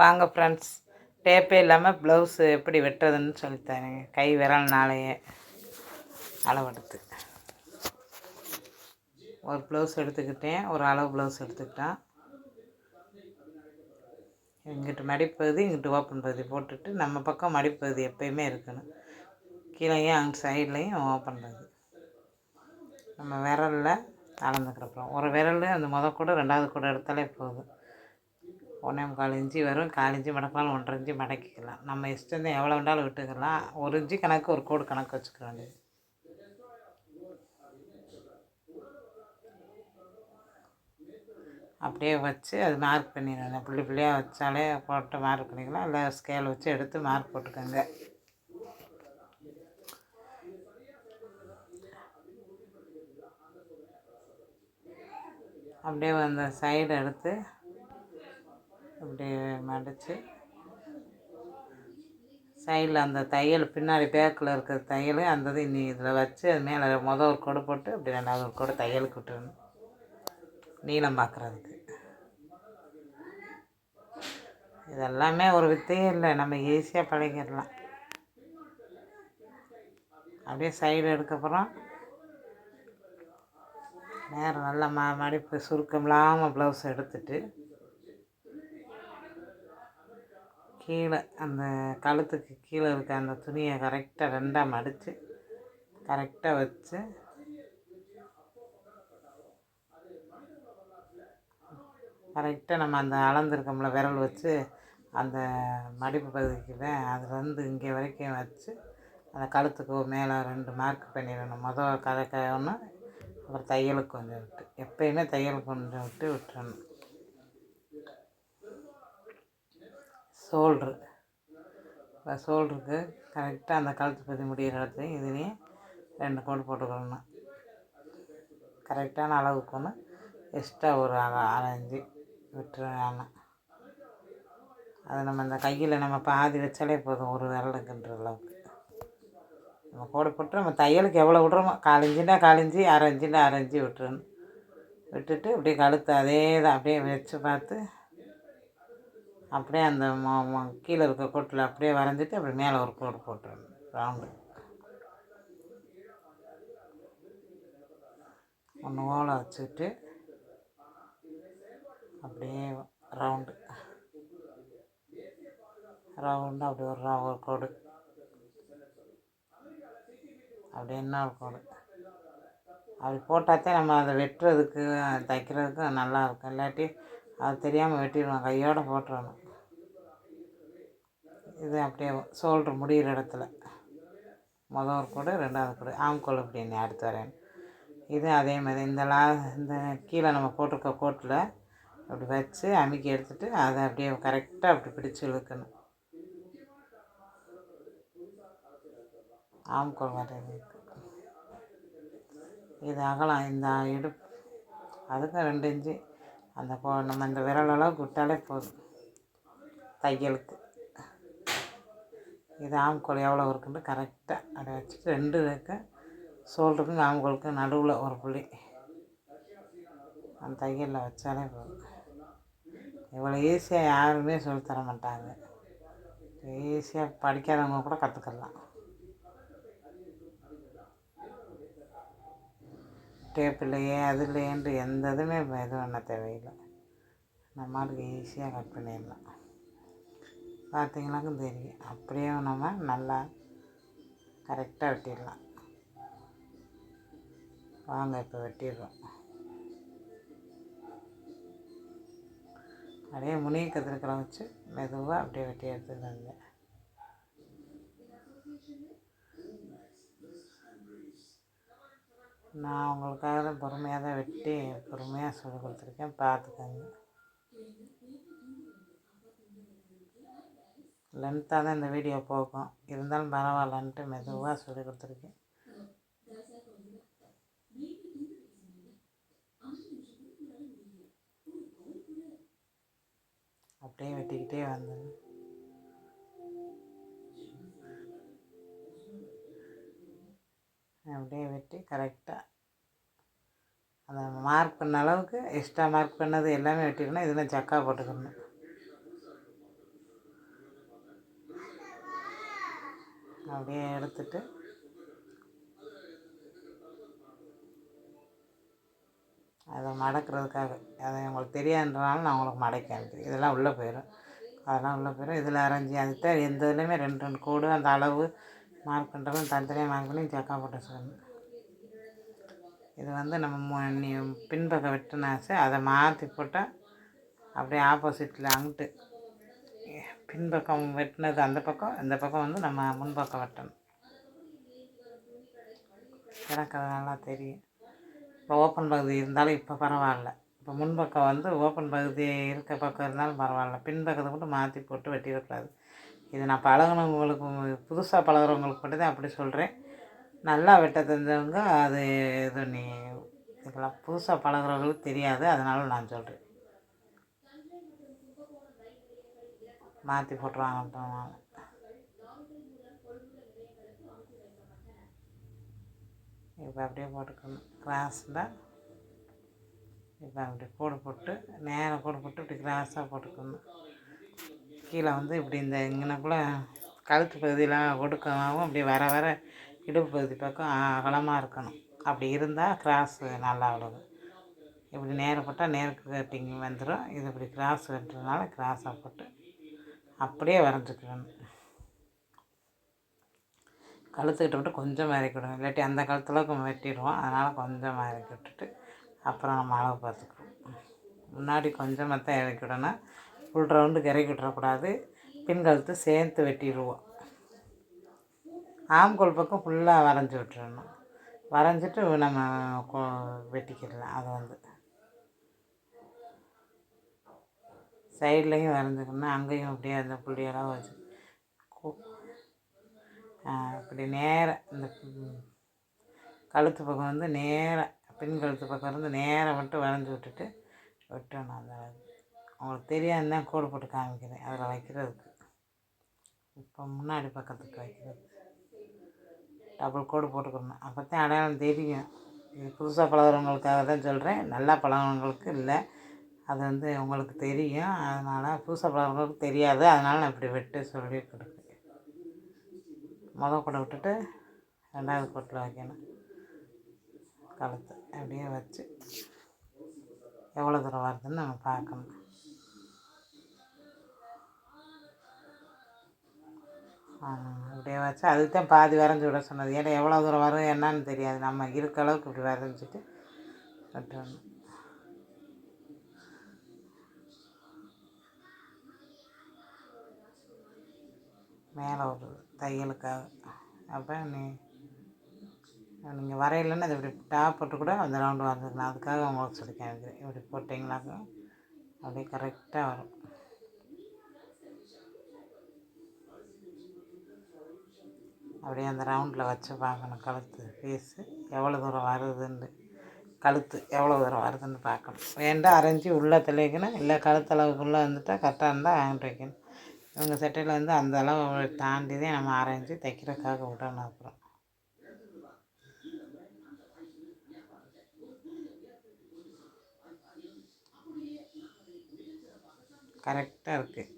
வாங்க ஃப்ரெண்ட்ஸ் டேப்பே இல்லாமல் ப்ளவுஸு எப்படி வெட்டுறதுன்னு சொல்லித்தரேங்க கை விரல்னாலேயே அளவெடுத்து. ஒரு ப்ளவுஸ் எடுத்துக்கிட்டேன். ஒரு அளவு ப்ளவுஸ் எடுத்துக்கிட்டேன். இங்கிட்டு மடிப்பகுதி இங்கிட்டு ஓப்பன் பகுதி போட்டுட்டு நம்ம பக்கம் மடிப்பகுதி எப்பயுமே இருக்கணும். கீழேயும் அங்கே சைட்லேயும் ஓப்பன் பகுதி. நம்ம விரலில் அளந்துக்கிறப்பறம் ஒரு விரல் அந்த முத கூட ரெண்டாவது கூட எடுத்தாலே போதும். ஒன்றே முக்கால் இஞ்சி வரும் கால் இஞ்சி மடக்கலாம் ஒன்றரை இஞ்சி மடக்கிக்கலாம். நம்ம இஷ்டம் தான் எவ்வளோ வேண்டாலும் விட்டுக்கலாம். ஒரு இஞ்சி கணக்கு ஒரு கோடு கணக்கு வச்சுக்க வேண்டியது. அப்படியே வச்சு அது மார்க் பண்ணிடணும் புள்ளி புள்ளியாக வச்சாலே போட்டு மார்க் பண்ணிக்கலாம். இல்லை ஸ்கேல் வச்சு எடுத்து மார்க் போட்டுக்கோங்க. அப்படியே அந்த சைடு எடுத்து அப்படியே மடித்து சைடில் அந்த தையல் பின்னாடி பேக்கில் இருக்கிற தையல் அந்த இது நீ இதில் வச்சு அது மேலே மொதல் ஒரு கொடை போட்டு இப்படி ரெண்டாவது ஒரு கொடை தையலுக்கு விட்டுருணும் நீளம் பார்க்குறதுக்கு இதெல்லாமே ஒரு வித்தையே இல்லை. நம்ம ஈஸியாக பழகிடலாம். அப்படியே சைடு எடுக்கப்புறம் நேரம் நல்லா ம மடிப்பு சுருக்கம் இல்லாமல் ப்ளவுஸ் எடுத்துட்டு கீழே அந்த கழுத்துக்கு கீழே இருக்க அந்த துணியை கரெக்டாக ரெண்டாக மடித்து கரெக்டாக வச்சு கரெக்டாக நம்ம அந்த அளந்துருக்கோம்ல விரல் வச்சு அந்த மடிப்பு பகுதிக்கு அதுலேருந்து இங்கே வரைக்கும் வச்சு அந்த கழுத்துக்கு மேலே ரெண்டு மார்க் பண்ணிடணும். மொதல் கதை ஒன்று அப்புறம் தையலுக்கு கொஞ்சம் விட்டு எப்பயுமே தையலுக்கு கொஞ்சம் விட்டு விட்டுறணும். ஷோல்ட்ரு இப்போ ஷோல்டருக்கு கரெக்டாக அந்த கழுத்து பற்றி முடிகிற இடத்துலையும் இதுலேயும் ரெண்டு கோடு போட்டுக்கணும் கரெக்டான அளவுக்கு ஒன்று எக்ஸ்ட்ரா ஒரு அரை அரை இஞ்சி விட்டுருவாங்க நம்ம அந்த கையில் நம்ம பாதி வச்சாலே போதும் ஒரு விரலுக்குன்ற அளவுக்கு. நம்ம கோடு போட்டு நம்ம தையலுக்கு எவ்வளோ விட்றோமோ காலஞ்சின்னா காலஞ்சி அரை அரைஞ்சி அரை விட்டுறணும். விட்டுட்டு அப்படியே கழுத்து அதே தான் அப்படியே வச்சு பார்த்து அப்படியே அந்த கீழே இருக்க கோட்டில் அப்படியே வரைஞ்சிட்டு அப்படி மேலே ஒரு கோடு போட்டுறணும் ரவுண்டு. ஒன்று ஓலை வச்சுக்கிட்டு அப்படியே ரவுண்டு. ரவுண்டு அப்படி ஒரு ஒரு கோடு. அப்படி இன்னொரு கோடு. அப்படி போட்டால் நம்ம அதை வெட்டுறதுக்கு தைக்கிறதுக்கு நல்லாயிருக்கும் இல்லாட்டி அது தெரியாமல் வெட்டிடுவோம் கையோடு போட்டுறணும். இது அப்படியே ஷோல்ட்ரு முடிகிற இடத்துல. மொதல் ஒரு கூடு ரெண்டாவது கூடு. ஆம்கோல் அப்படின்னு அடுத்து வரேன். இது அதே மாதிரி இந்த லா இந்த கீழே நம்ம போட்டிருக்க கோட்டில் அப்படி வச்சு அமுக்கி எடுத்துகிட்டு அதை அப்படியே கரெக்டாக அப்படி பிடிச்சி இழுக்கணும். ஆம்கோல் வரையிறது இது அகலம் இந்த இடுப்பு. அதுக்கும் ரெண்டு இன்ச்சு. அந்த போ நம்ம இந்த விரலெல்லாம் விட்டாலே போதும். தையலுக்கு. இது ஆம்கோல் எவ்வளோ இருக்குன்னு கரெக்டாக அதை வச்சுட்டு ரெண்டு இருக்கு. ஷோல்டருக்கும் ஆம்கோலுக்கும் நடுவில் ஒரு புள்ளி. அந்த தையலில் வச்சாலே போதும். இவ்வளோ ஈஸியாக யாருமே சொல்லித்தர மாட்டாங்க. ஈஸியாக படிக்காதவங்க கூட கற்றுக்கலாம் டேப் இல்லையே அது இல்லையேன்ட்டு எந்த இதுவுமே இது பண்ண தேவையில்லை. நம்மளுக்கு ஈஸியாக கட் பண்ணிடலாம். பார்த்தீங்கன்னாக்கும் தெரியும். அப்படியே நம்ம நல்லா கரெக்டாக வெட்டிடலாம். வாங்க இப்போ வெட்டிடுறோம். அப்படியே முனிய கத்திரிக்கலாம் வச்சு மெதுவாக அப்படியே வெட்டி எடுத்துக்கிறாங்க நான் உங்களுக்காக தான் பொறுமையாக தான் வெட்டி பொறுமையாக சொல்லி கொடுத்துருக்கேன். பார்த்துக்கோங்க. லென்த்தாக தான் இந்த வீடியோ போகும். இருந்தாலும் பரவாயில்லன்ட்டு மெதுவாக சொல்லி கொடுத்துருக்கேன். அப்படியே வெட்டிக்கிட்டே வந்தேன் அப்படியே வெட்டி கரெக்டாக மார்க் பண்ண அளவுக்கு எக்ஸ்ட்ரா மார்க் பண்ணது எல்லாமே வெட்டிக்கணும். இதெல்லாம் சக்கா போட்டுக்கணும். அப்படியே எடுத்துட்டு அதை மடக்கிறதுக்காக. அதை உங்களுக்கு தெரியாதுன்றனால நான் உங்களுக்கு மடக்க அனுப்பி இதெல்லாம் உள்ளே போயிடும் அதெல்லாம் உள்ளே போயிடும் இதில் அரைஞ்சி அதுதான் எந்த இதுலையுமே ரெண்டு ரெண்டு கூடு அந்த அளவு மார்க் பண்ணுறதும் தனித்தனியாக மார்க் பண்ணி சக்கா போட்டு சொல்லணும் இது வந்து நம்ம மு- நீ பின்பக்கம் வெட்டினாச்சு அதை மாற்றி போட்டால் அப்படியே ஆப்போசிட்டில் அங்கிட்டு. பின்பக்கம் வெட்டினது அந்த பக்கம் இந்த பக்கம் வந்து நம்ம முன்பக்கம் வெட்டணும். எனக்கு அது நல்லா தெரியும். இப்போ ஓப்பன் பகுதி இருந்தாலும் இப்போ பரவாயில்ல. இப்போ முன்பக்கம் வந்து ஓப்பன் பகுதி இருக்க பக்கம் இருந்தாலும் பரவாயில்ல. பின்பக்கத்தை மட்டும் மாற்றி போட்டு வெட்டிடக்கூடாது இது நான் பழகுனவங்களுக்கு புதுசாக பழகுறவங்களுக்கு மட்டும் தான் அப்படி சொல்கிறேன் நல்லா வெட்ட தெரிஞ்சவங்க அது இது நீ இதெல்லாம் புதுசாக பழகுறவங்களுக்கு தெரியாது அதனால நான் சொல்கிறேன் மாற்றி போட்டுருவாங்க இப்போ அப்படியே போட்டுக்கணும். கிராஸில் இப்போ அப்படி கோடு போட்டு நேராக கோடு போட்டு இப்படி கிராஸாக போட்டுக்கணும். கீழே வந்து இப்படி இந்த இங்கனக்குள்ளே கழுத்து பகுதியெலாம் ஒடுக்கமாகவும் அப்படி வர வர இடுப்பு பகுதி பக்கம் அகலமாக இருக்கணும். அப்படி இருந்தால் கிராஸு நல்லா விழுகும் இப்படி நேரம் போட்டால் நேருக்கு கட்டிங் வந்துடும் இது இப்படி கிராஸ் வெட்டுறதுனால கிராஸாக போட்டு அப்படியே வரைஞ்சிக்கணும். கழுத்துக்கிட்ட மட்டும் கொஞ்சம் இறக்கி இல்லாட்டி அந்த கழுத்துலக்கு வெட்டிடுவோம். அதனால் கொஞ்சம் இறக்கி விட்டுட்டு அப்புறம் நம்ம அளவு பார்த்துக்குவோம் முன்னாடி கொஞ்சமாக தான் இறக்கிவிடணும் ஃபுல் ரவுண்டுக்கு இறக்கி விட்டுறக்கூடாது பின் கழுத்து சேர்த்து வெட்டிடுவோம். ஆம்கோல் பக்கம் ஃபுல்லாக வரைஞ்சி விட்டுறணும். வரைஞ்சிட்டு நம்ம கொ- வெட்டிக்கிடலாம். அதை வந்து. சைட்லேயும் வரைஞ்சிக்கணும். அங்கேயும் அப்படியே அந்த புள்ளியெல்லாம் வச்சு இப்படி நேராக இந்த கழுத்து பக்கம் வந்து நேராக பின் கழுத்து பக்கம் இருந்து நேராக மட்டும் வரைஞ்சி விட்டுட்டு வெட்டணும் அந்த அவங்களுக்கு தெரியாது தான் கோடு போட்டு காமிக்கிறேன். அதில் வைக்கிறதுக்கு. இப்போ முன்னாடி பக்கத்துக்கு வைக்கிறது. டபுள் கோடு போட்டுக்கணும். அப்போ தான் அடையாளம் தெரியும். இது புதுசாக பழகுறவங்களுக்காக தான் சொல்கிறேன் நல்லா பழகிறவங்களுக்கு இல்லை. அது வந்து உங்களுக்கு தெரியும். அதனால் புதுசாக பழகுறவங்களுக்கு தெரியாது. அதனால் நான் இப்படி வெட்டு சொல்லி கொடுக்குறேன். மொதல் கூட விட்டுட்டு ரெண்டாவது கோட்டில் வைக்கணும். கழுத்து அப்படியே வச்சு எவ்வளோ தூரம் வருதுன்னு நம்ம பார்க்கணும். அப்படியே வச்சு அதுக்கு தான் பாதி வரைஞ்சி விட சொன்னது. ஏன்னா எவ்வளோ தூரம் வரும் என்னன்னு தெரியாது. நம்ம இருக்க அளவுக்கு இப்படி வரைஞ்சிட்டு விட்டுறணும் மேலே ஒரு தையலுக்காக. அப்போ நீ நீங்கள் வரையிலன்னு அது இப்படி டாப் போட்டு கூட அந்த ரவுண்டு வரைஞ்சிக்கலாம் அதுக்காக உங்களுக்கு சொல்லி காமிக்கிறேன் இப்படி போட்டிங்கனாக்கா அப்படியே கரெக்டாக வரும். அப்படியே அந்த ரவுண்டில் வச்சு பார்க்கணும். கழுத்து பீஸு எவ்வளோ தூரம் வருதுன்னு. கழுத்து எவ்வளோ தூரம் வருதுன்னு பார்க்கணும். வேண்டாம் அரைஞ்சி உள்ளே தெளிக்கணும்? இல்லை கழுத்தளவுக்குள்ளே வந்துட்டால் கரெக்டாக இருந்தால் வாங்கிட்டு வைக்கணும். இவங்க சட்டையில் வந்து அந்த அளவு தாண்டி தான் நம்ம அரைஞ்சி தைக்கிறதுக்காக விடணும் அப்புறம். கரெக்டாக இருக்குது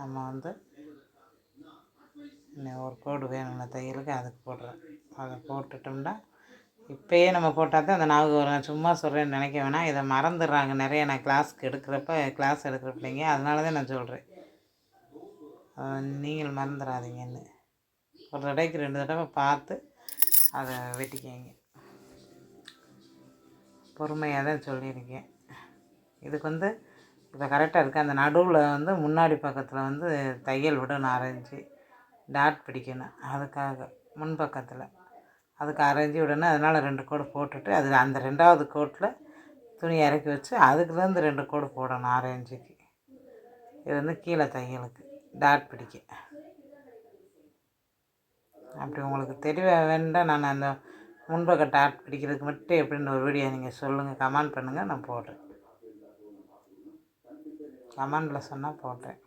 நம்ம வந்து ஒரு கோடு வேணும்ல தையலுக்கு அதுக்கு போடுறேன். அதை போட்டுட்டோம்னா இப்போயே நம்ம போட்டால் தான் அந்த நாவுக்கு வரும். சும்மா சொல்கிறேன்னு நினைக்க வேணாம். இதை மறந்துடுறாங்க நிறைய. நான் கிளாஸ்க்கு எடுக்கிறப்ப கிளாஸ் எடுக்கிற பிள்ளைங்க அதனால தான் நான் சொல்கிறேன் நீங்கள் மறந்துடாதீங்கன்னு. ஒரு தடவைக்கு ரெண்டு தடவை பார்த்து அதை வெட்டிக்கங்க. பொறுமையாக தான் சொல்லியிருக்கேன். இதுக்கு வந்து இப்போ கரெக்டாக இருக்குது. அந்த நடுவில் வந்து முன்னாடி பக்கத்தில் வந்து தையல் விடணும் அரைஞ்சி டாட் பிடிக்கணும். அதுக்காக முன்பக்கத்தில் அதுக்கு அரைஞ்சி விடணும். அதனால் ரெண்டு கோடு போட்டுட்டு அது அந்த ரெண்டாவது கோட்டில் துணி இறக்கி வச்சு அதுக்குலேருந்து ரெண்டு கோடு போடணும் ஆரஞ்சுக்கு. இது வந்து கீழே தையலுக்கு. டாட் பிடிக்க. அப்படி உங்களுக்கு தெரிய வேண்டாம் நான் அந்த முன்பக்க டாட் பிடிக்கிறதுக்கு மட்டும் எப்படின்னு ஒரு வீடியோ நீங்கள் சொல்லுங்கள் கமெண்ட் பண்ணுங்கள் நான் போடுறேன். கமெண்டில் சொன்னால் போடுறேன்.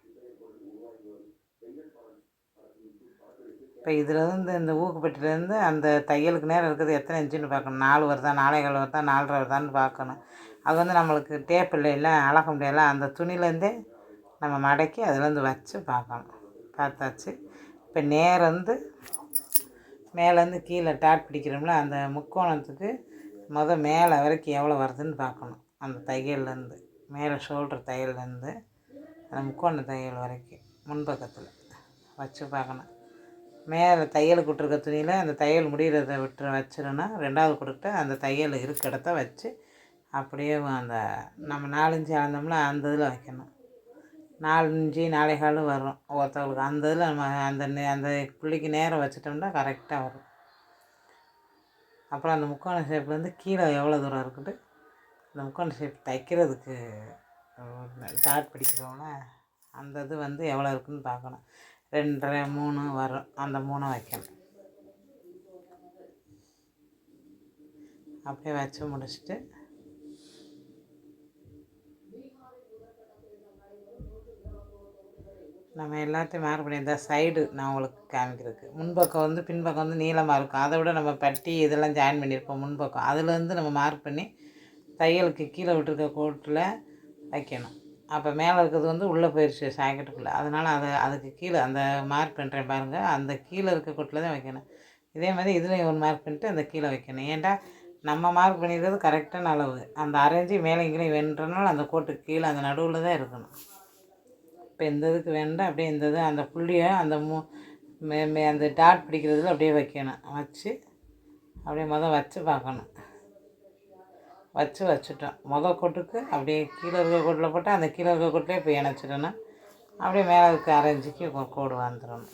இப்போ இதுலேருந்து இந்த ஊக்குப்பட்டிலேருந்து அந்த தையலுக்கு நேரம் இருக்கிறது எத்தனை இன்ச்சுன்னு பார்க்கணும். நாலு வருதா நாலே வருதா நாலரை வருதான்னு பார்க்கணும். அது வந்து நம்மளுக்கு டேப் இல்லைல்ல அளக்க முடியல. அந்த துணிலேருந்தே நம்ம மடக்கி அதுலேருந்து வச்சு பார்க்கணும். பார்த்தாச்சு. இப்போ நேரந்து மேலேருந்து கீழே டாட் பிடிக்கிறோம்ல அந்த முக்கோணத்துக்கு மொதல் மேலே வரைக்கும் எவ்வளோ வருதுன்னு பார்க்கணும். அந்த தையல்லேருந்து மேலே ஷோல்டர் தையல்லேருந்து அந்த முக்கோண தையல் வரைக்கும் முன்பக்கத்தில் வச்சு பார்க்கணும். மேலே தையல் கொடுத்துருக்க துணியில் அந்த தையல் முடிகிறத விட்டு வச்சிடணும் ரெண்டாவது கொடுத்துட்டு அந்த தையல் இருக்க இடத்த வச்சு அப்படியே அந்த நம்ம நாலஞ்சு அளந்தோம்ல அந்த இதில் வைக்கணும். நாலஞ்சு நாளை கால் வரும். ஒருத்தவங்களுக்கு அந்த இதில் நம்ம அந்த நே அந்த புள்ளிக்கு நேரம் வச்சிட்டோம்னா கரெக்டாக வரும். அப்புறம் அந்த முக்கோண ஷேப்லேருந்து கீழே எவ்வளோ தூரம் இருக்குது? அந்த முக்கோண ஷேப் தைக்கிறதுக்கு டாட் பிடிக்கிறோம்னா அந்த இது வந்து எவ்வளோ இருக்குதுன்னு பார்க்கணும். ரெண்டரை மூணு வரும். அந்த மூணை வைக்கணும். அப்படியே வச்சு முடிச்சுட்டு நம்ம எல்லாத்தையும் மார்க் பண்ணி இந்த சைடு நான் உங்களுக்கு காமிக்கிறதுக்கு. முன்பக்கம் வந்து பின்பக்கம் வந்து நீளமாக இருக்கும். அதை விட நம்ம பட்டி இதெல்லாம் ஜாயின் பண்ணியிருப்போம் முன்பக்கம். அதுலேருந்து நம்ம மார்க் பண்ணி தையலுக்கு கீழே விட்டுருக்க கோட்டில் வைக்கணும். அப்போ மேலே இருக்கிறது வந்து உள்ளே போயிடுச்சு சாக்கெட்டுக்குள்ளே. அதனால் அதை அதுக்கு கீழே அந்த மார்க் பண்ணுறேன் பாருங்கள் அந்த கீழே இருக்க கோட்டில் தான் வைக்கணும். இதே மாதிரி இதுலேயும் ஒரு மார்க் பண்ணிட்டு அந்த கீழே வைக்கணும். ஏன்டா? நம்ம மார்க் பண்ணிடுறது கரெக்டான அளவு. அந்த அரைஞ்சி மேலே கீழே வேணுன்றனால அந்த கோட்டுக்கு கீழே அந்த நடுவில் தான் இருக்கணும். இப்போ இந்த இதுக்கு வேண்டாம். அப்படியே இந்த இது அந்த புள்ளியை அந்த மூ மே அந்த டாட் பிடிக்கிறதுல அப்படியே வைக்கணும். வச்சு அப்படியே மொதல் வச்சு பார்க்கணும். வச்சு வச்சுட்டோம் மொதல் கொட்டுக்கு அப்படியே கீழே இருக்க கொட்டில் போட்டு அந்த கீழே இருக்க கொட்டிலே போய் இணைச்சிடணும். அப்படியே மேலே இருக்க அரைஞ்சிக்கு கோடு வந்துடணும்.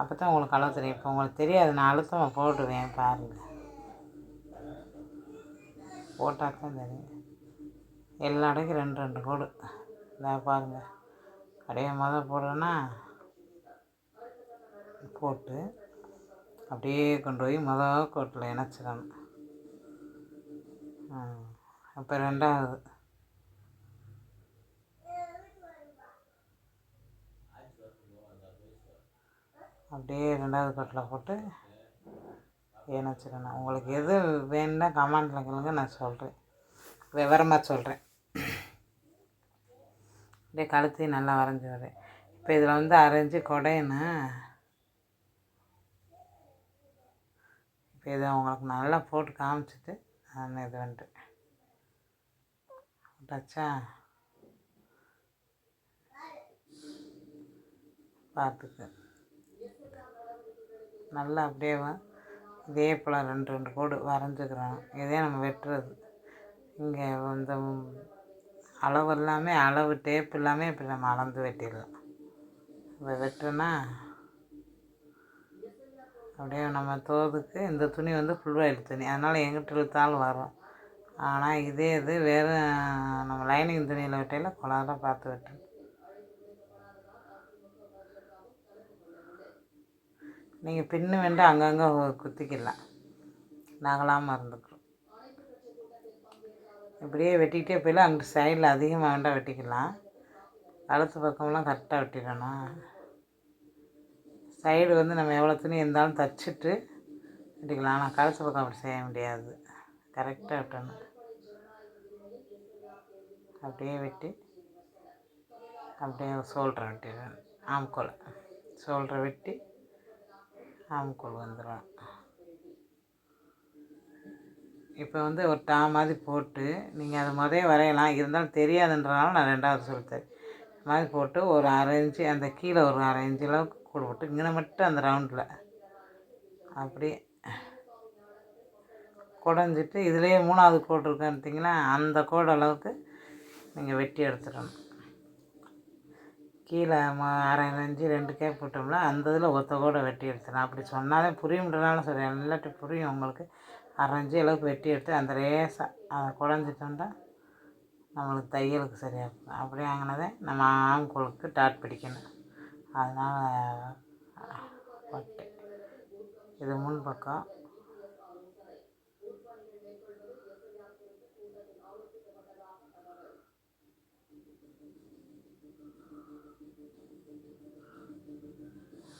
அப்போ தான் உங்களுக்கு அளவு தெரியும். இப்போ உங்களுக்கு தெரியாது. நான் அழுத்தமாக போடுவேன் பாருங்கள் போட்டால் தான் தெரியும். எல்லா இடைக்கும் ரெண்டு ரெண்டு கோடு. இதை பாருங்கள் அப்படியே மொதல் போடுறேன்னா போட்டு அப்படியே கொண்டு போய் மொதல் கோட்டில் இணைச்சிடணும். அப்போ ரெண்டாவது. அப்படியே ரெண்டாவது கட்டில் போட்டு இணைச்சிடணும் உங்களுக்கு எது வேணும்னா கமெண்டில் கேளுங்க நான் சொல்கிறேன் விவரமாக சொல்கிறேன் அப்படியே கழுத்தையும் நல்லா வரைஞ்சி வரேன் இப்போ இதில் வந்து அரைஞ்சி குடையணும் இப்போ இதை உங்களுக்கு நல்லா போட்டு காமிச்சிட்டு நான் இது வந்துட்டு விட்டாச்சா பார்த்துக்கு நல்லா அப்படியே இதே போல் ரெண்டு ரெண்டு கோடு வரைஞ்சிக்கிறோம். இதே நம்ம வெட்டுறது. இங்கே இந்த அளவு எல்லாமே அளவு டேப் எல்லாமே இப்படி நம்ம அளந்து வெட்டிடலாம். இப்போ வெட்டுனா அப்படியே நம்ம தோதுக்கு இந்த துணி வந்து ஃபுல்வாயில் துணி அதனால் எங்கிட்ட இழுத்தாலும் வரும். ஆனால் இதே இது வேறு நம்ம லைனிங் துணியில் வெட்டையில் கொலாத பார்த்து வெட்டு நீங்கள் பின்னு வேண்டு அங்கங்கே குத்திக்கலாம். நகலாமல் இருந்துக்கிறோம் இப்படியே வெட்டிக்கிட்டே போயிடலாம் அங்கிட்டு சைடில் அதிகமாக வேண்டாம் வெட்டிக்கலாம். கழுத்து பக்கம்லாம் கரெக்டாக வெட்டிடணும். சைடு வந்து நம்ம எவ்வளோ துணி இருந்தாலும் தைச்சிட்டு வெட்டிக்கலாம் ஆனால் கழுத்து பக்கம் அப்படி செய்ய முடியாது. கரெக்டாக விட்டணும். அப்படியே வெட்டி அப்படியே சோல்டரை வெட்டிடுவேன் ஆம்கோலை சோல்டரை வெட்டி ஆம்கோல் வந்துடும் இப்போ வந்து ஒரு டா மாதிரி போட்டு நீங்கள் அதை முதல்ல வரையலாம். இருந்தாலும் தெரியாதுன்றனால நான் ரெண்டாவது சொல்லித்தரேன். மாதிரி போட்டு ஒரு அரை இன்ச்சு அந்த கீழே ஒரு அரை இன்ச்சு அளவுக்கு கூட போட்டு இங்கே மட்டும் அந்த ரவுண்டில் அப்படியே குடஞ்சிட்டு இதுலேயே மூணாவது கோடு இருக்குன்னு அந்த கோடு அளவுக்கு நீங்கள் வெட்டி எடுத்துடணும் கீழே ம அரை இன்ச்சு ரெண்டு கேப் போட்டோம்னா அந்த இதில் ஒத்த கோடை வெட்டி எடுத்துடணும் அப்படி சொன்னாலே புரியும்ன்றனால சரி இல்லாட்டி புரியும் உங்களுக்கு. அரை அளவுக்கு வெட்டி எடுத்து அந்த லேசாக அதை குடஞ்சிட்டோம்னா நம்மளுக்கு தையலுக்கு சரியாக இருக்கும். அப்படி வாங்கினதே நம்ம ஆம்கோலுக்கு டாட் பிடிக்கணும். அதனால் ஓகே. இது முன் பக்கம்.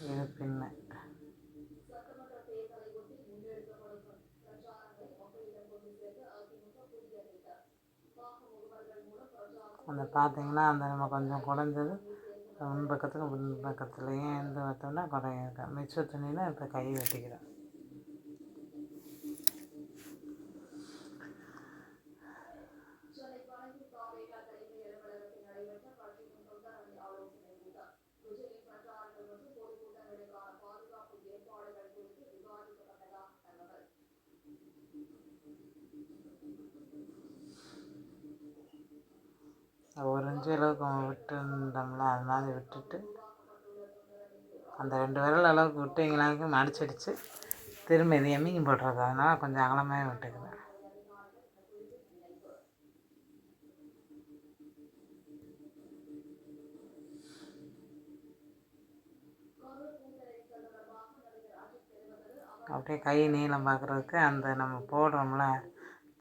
இது பின்ன. அந்த பார்த்தீங்கன்னா அந்த நம்ம கொஞ்சம் குறைஞ்சது. முன் பக்கத்துக்கு முன் பக்கத்துலேயும் இருந்து பார்த்தோம்னா குறையும் மிச்ச துணியில் இப்போ கை வெட்டிக்கிறேன் ஒரு இன்ச்சு அளவுக்கு விட்டுருந்தோம்ல அது மாதிரி விட்டுட்டு அந்த ரெண்டு விரல் அளவுக்கு விட்டீங்களாக்கு மடிச்சடிச்சு. திரும்ப இது எம்மிங்க போடுறது அதனால் கொஞ்சம் அகலமாக விட்டுக்குது அப்படியே கை நீளம் பார்க்குறதுக்கு அந்த நம்ம போடுறோம்ல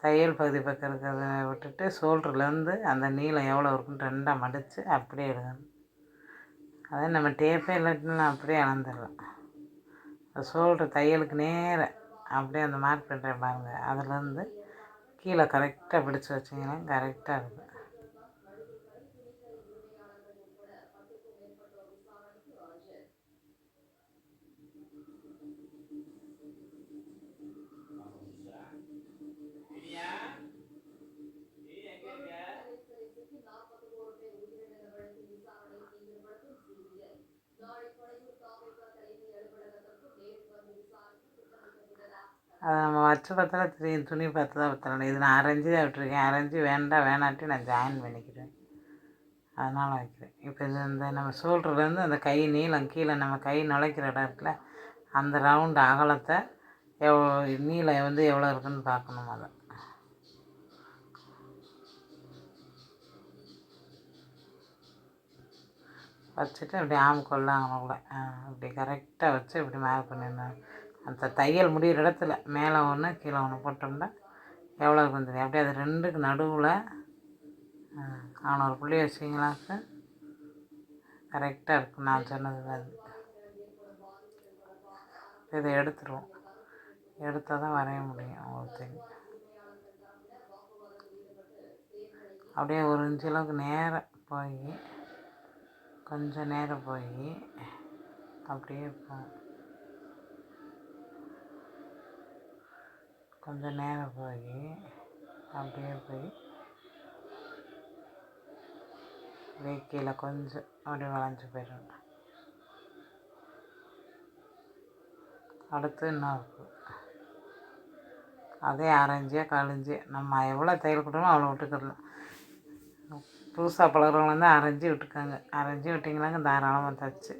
தையல் பகுதி பக்கம் இருக்கிறத விட்டுட்டு ஷோல்டர்லேருந்து அந்த நீளம் எவ்வளோ இருக்குன்னு ரெண்டாக மடித்து அப்படியே எடுக்கணும். அதே நம்ம டேப்பே இல்லாட்டினா அப்படியே அளந்துடலாம். அந்த ஷோல்டர் தையலுக்கு நேராக அப்படியே அந்த மார்க் பண்ணுறேன் பாருங்கள் அதுலேருந்து கீழே கரெக்டாக பிடிச்சி வச்சிங்கன்னா கரெக்டாக இருக்கும் அதை நம்ம வச்சு பார்த்தா தெரியும். துணி பார்த்து தான் பத்தலாம் இது நான் அரைஞ்சி தான் விட்டுருக்கேன். அரைஞ்சி வேண்டாம் வேணாட்டி நான் ஜாயின் பண்ணிக்கிறேன். அதனால் வைக்கிறேன். இப்போ இது இந்த நம்ம ஷோல்டர்லேருந்து அந்த கை நீளம் கீழே நம்ம கை நுழைக்கிற இடம் இருக்குல்ல அந்த ரவுண்டு அகலத்தை எவ்வளோ நீளம் வந்து எவ்வளோ இருக்குன்னு பார்க்கணும் அதை. வச்சுட்டு அப்படியே ஆம் கொள்ளாங்கக்குள்ள அப்படி கரெக்டாக வச்சு இப்படி மேலே பண்ணிடணும். அந்த தையல் முடிகிற இடத்துல மேலே ஒன்று கீழே ஒன்று போட்டோம்னா எவ்வளோ இருக்கும் தெரியும் அப்படியே அது ரெண்டுக்கு நடுவில் அவனை ஒரு புள்ளி வச்சிங்களாக்கு கரெக்டாக இருக்கும் நான் சொன்னது அது. இதை எடுத்துருவோம். எடுத்தால் தான் வரைய முடியும் ஒருத்தங்க அப்படியே ஒரு இன்ச்சு அளவுக்கு நேரம் போய் கொஞ்சம் நேரம் போய் அப்படியே போகும். கொஞ்சம் நேரம் போய் அப்படியே போய் அப்படியே கீழே கொஞ்சம் அப்படியே வளைஞ்சு போயிடும் அடுத்து இன்னொரு அதே அரைஞ்சியா கழிஞ்சு நம்ம எவ்வளோ தையல் கொடுக்கணும் அவ்வளோ விட்டுக்கிடலாம் புதுசாக பழகிறவங்க வந்து அரைஞ்சி விட்டுக்கோங்க. அரைஞ்சி விட்டிங்கனாங்க தாராளமாக தைச்சு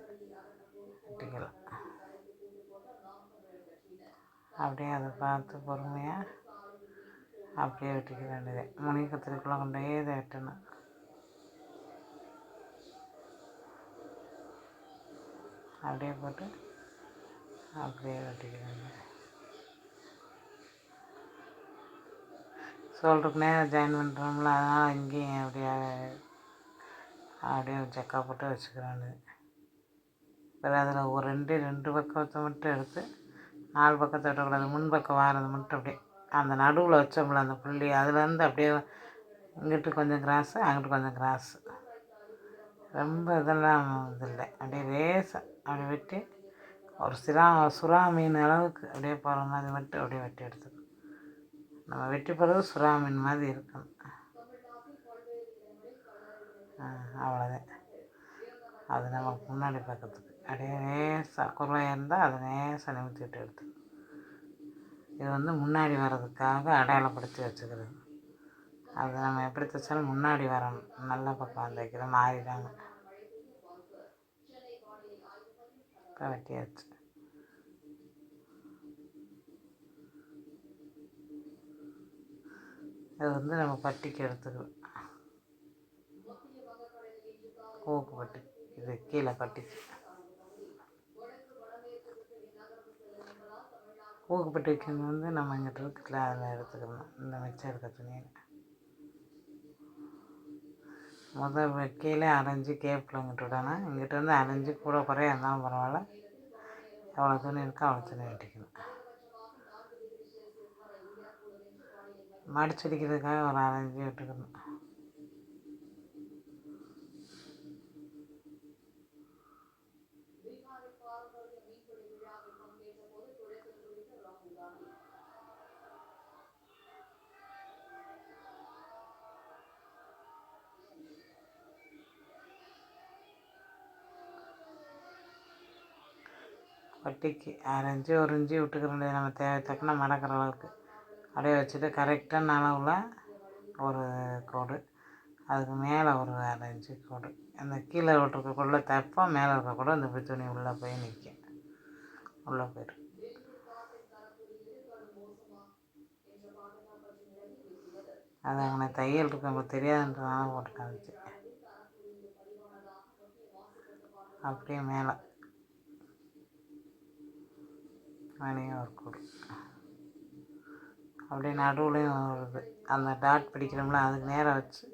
விட்டுக்கலாம் அப்படியே அதை பார்த்து பொறுமையாக அப்படியே வெட்டிக்க வேண்டியது. முனி கத்திரிக்குள்ளே கொண்டே இதை வெட்டணும். அப்படியே போட்டு அப்படியே வெட்டிக்க வேண்டியது. நேரம் ஜாயின் பண்ணுறோம்ல அதனால் இங்கேயும் அப்படியே அப்படியே செக்கா போட்டு வச்சுக்கிறானு வேண்டியது. அதில் ஒரு ரெண்டு ரெண்டு பக்கத்தை மட்டும் எடுத்து நாலு பக்கத்தை விடக்கூடாது முன் பக்கம் வாரது மட்டும் அப்படியே. அந்த நடுவில் வச்சோம்ல அந்த புள்ளி அதுலேருந்து அப்படியே இங்கிட்டு கொஞ்சம் கிராஸு அங்கிட்டு கொஞ்சம் கிராஸு ரொம்ப இதெல்லாம் இதில்லை. அப்படியே லேசாக அப்படி வெட்டி ஒரு சிரா சுறா மீன் அளவுக்கு அப்படியே போகிற மாதிரி மட்டும் அப்படியே வெட்டி எடுத்துக்கணும். நம்ம வெட்டி போகிறது சுறா மீன் மாதிரி இருக்கணும். அவ்வளோதான் அது நமக்கு முன்னாடி பக்கத்துக்கு. அப்படியே லேசாக குறையாக இருந்தால் அதை லேசாக நிமித்திட்டு எடுத்து. இது வந்து முன்னாடி வர்றதுக்காக அடையாளப்படுத்தி வச்சுக்கிறது அது நம்ம எப்படி தைச்சாலும் முன்னாடி வரணும். நல்ல பக்கம் தைக்கிற மாறிடாங்க இப்போ வெட்டியாச்சு. இது வந்து நம்ம பட்டிக்கு எடுத்துக்கலாம் கோப்பு பட்டி. இது கீழே பட்டிக்கு. ஊக்குப்பட்டு வைக்கிறது வந்து நம்ம இங்கிட்ட இருக்குல்ல அதில் எடுத்துக்கணும். இந்த மிச்சம் இருக்க துணியில். முதல் கீழே அரைஞ்சி கேப்பில் இங்கிட்டு விடணும். இங்கிட்ட வந்து அரைஞ்சி கூட குறைய இருந்தாலும் பரவாயில்ல. எவ்வளோ துணி இருக்கோ அவ்வளோ துணி வெட்டிக்கணும். மடிச்சடிக்கிறதுக்காக ஒரு அரைஞ்சி விட்டுக்கணும். பட்டிக்கு அரைஞ்சி உறிஞ்சி ஒரு வேண்டியது நம்ம தேவை தக்கன மடக்கிற அளவுக்கு. அப்படியே வச்சுட்டு கரெக்டான அளவில் ஒரு கோடு. அதுக்கு மேலே ஒரு அரைஞ்சி கோடு. அந்த கீழே விட்டுருக்கக்குள்ள தைப்போம் மேலே இருக்கக்கூட கூட இப்படி துணி உள்ளே போய் நிற்கும் உள்ளே போயிடும் அது அங்கே தையல் இருக்கவங்களுக்கு தெரியாதுன்றதுனால போட்டு காமிச்சு அப்படியே மேலே. மணியும் ஒரு கூடு அப்படியே நடுவுலையும் வருது. அந்த டாட் பிடிக்கிறோம்ல அதுக்கு நேராக வச்சு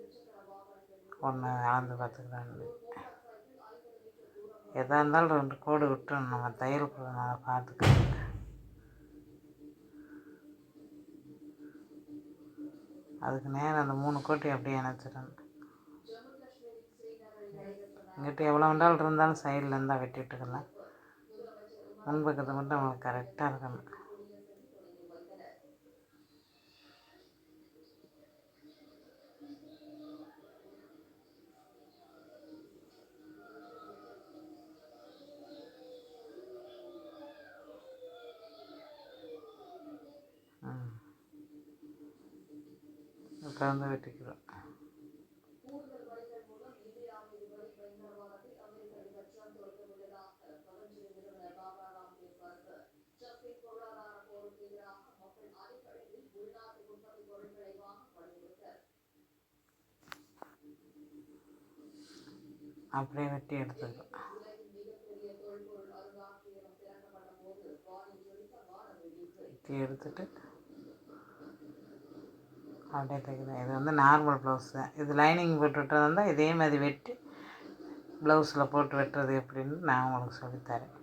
ஒன்று அளந்து பார்த்துக்கிறான்னு எதாக இருந்தாலும் ரெண்டு கோடு விட்டு நம்ம தையல் நல்லா பார்த்துக்கிறேன். அதுக்கு நேரம் அந்த மூணு கோட்டி அப்படியே இணைச்சிடணும் இங்கிட்ட எவ்வளோ வந்தாலும் இருந்தாலும் சைடில் இருந்தால் வெட்டிட்டுக்கலாம் விட்டுக்கலாம் முன்பக்கத்தை மட்டும் நம்மளுக்கு கரெக்டாக இருக்கணும் ம் இப்போ வந்து வெட்டிக்கிறோம் அப்படியே வெட்டி எடுத்துக்கலாம் வெட்டி எடுத்துட்டு அப்படியே தைக்கிறேன் இது வந்து நார்மல் ப்ளவுஸ் தான். இது லைனிங் போட்டு விட்டுறதா இருந்தால் இதே மாதிரி வெட்டி ப்ளவுஸில் போட்டு வெட்டுறது எப்படின்னு நான் உங்களுக்கு சொல்லித்தரேன்